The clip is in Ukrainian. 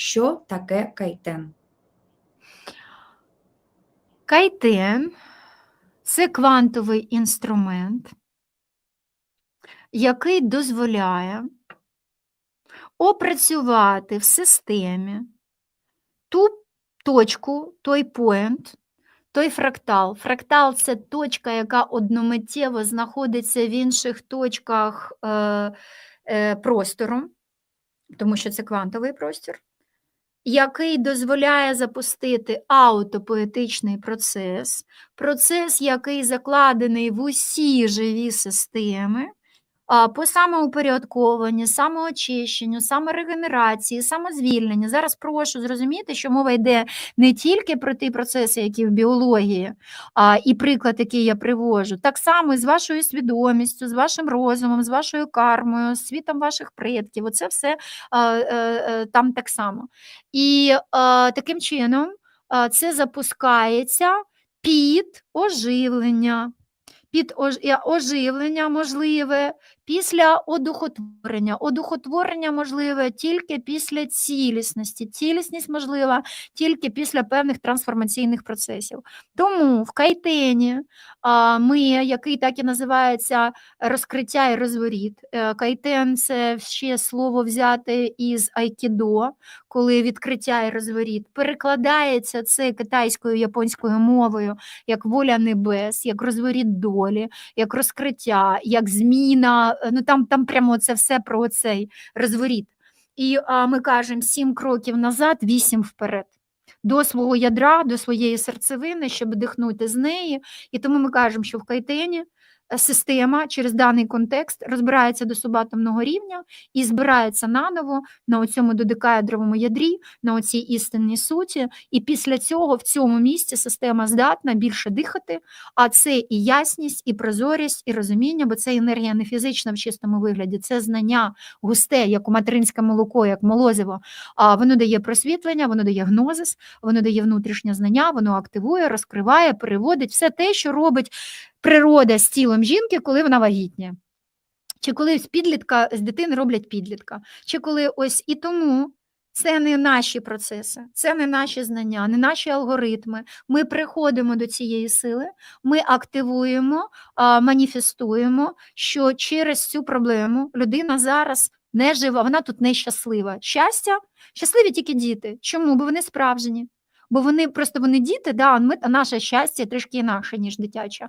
Що таке кайтен? Кайтен це квантовий інструмент, який дозволяє опрацювати в системі ту точку, той поінт, той фрактал. Фрактал це точка, яка одномиттєво знаходиться в інших точках е, е, простору, тому що це квантовий простір, який дозволяє запустити аутопоетичний процес, процес, який закладений в усі живі системи, по самоупорядкованню, самоочищенню, саморегенерації, самозвільненню. Зараз прошу зрозуміти, що мова йде не тільки про ті процеси, які в біології, а, і приклад, який я привожу, так само і з вашою свідомістю, з вашим розумом, з вашою кармою, з світом ваших предків. Оце все е, е, там так само. І таким чином це запускається під оживлення. Під оживлення можливе після одухотворення. Одухотворення можливе тільки після цілісності. Цілісність можлива тільки після певних трансформаційних процесів. Тому в кайтені ми, який так і називається розкриття і розворіт. Е, Кайтен це ще слово взяте із айкідо, коли відкриття і розворіт. Перекладається це китайською японською мовою як воля небес, як розворіт долі, як розкриття, як зміна. Е, Ну там, там прямо це все про цей розворіт. І а, ми кажемо сім кроків назад, вісім вперед. До свого ядра, до своєї серцевини, щоб дихнути з неї. І тому ми кажемо, що в кайтені система через даний контекст розбирається до субатомного рівня і збирається наново на цьому додекаедровому ядрі, на оцій істинній суті. І після цього в цьому місці система здатна більше дихати, а це і ясність, і прозорість, і розуміння, бо це енергія не фізична в чистому вигляді, це знання густе, як у материнське молоко, як молозиво. А воно дає просвітлення, воно дає гнозис, воно дає внутрішнє знання, воно активує, розкриває, переводить все те, що робить природа з тілом жінки, коли вона вагітня. Чи коли з підлітка з дитини роблять підлітка, чи коли ось і тому це не наші процеси, це не наші знання, не наші алгоритми. Ми приходимо до цієї сили, ми активуємо, маніфестуємо, що через цю проблему людина зараз не жива, вона тут нещаслива. Щастя, щасливі тільки діти. Чому? Бо вони справжні. Бо вони просто вони діти, да, ми, наше щастя трішки інакше, ніж дитяче.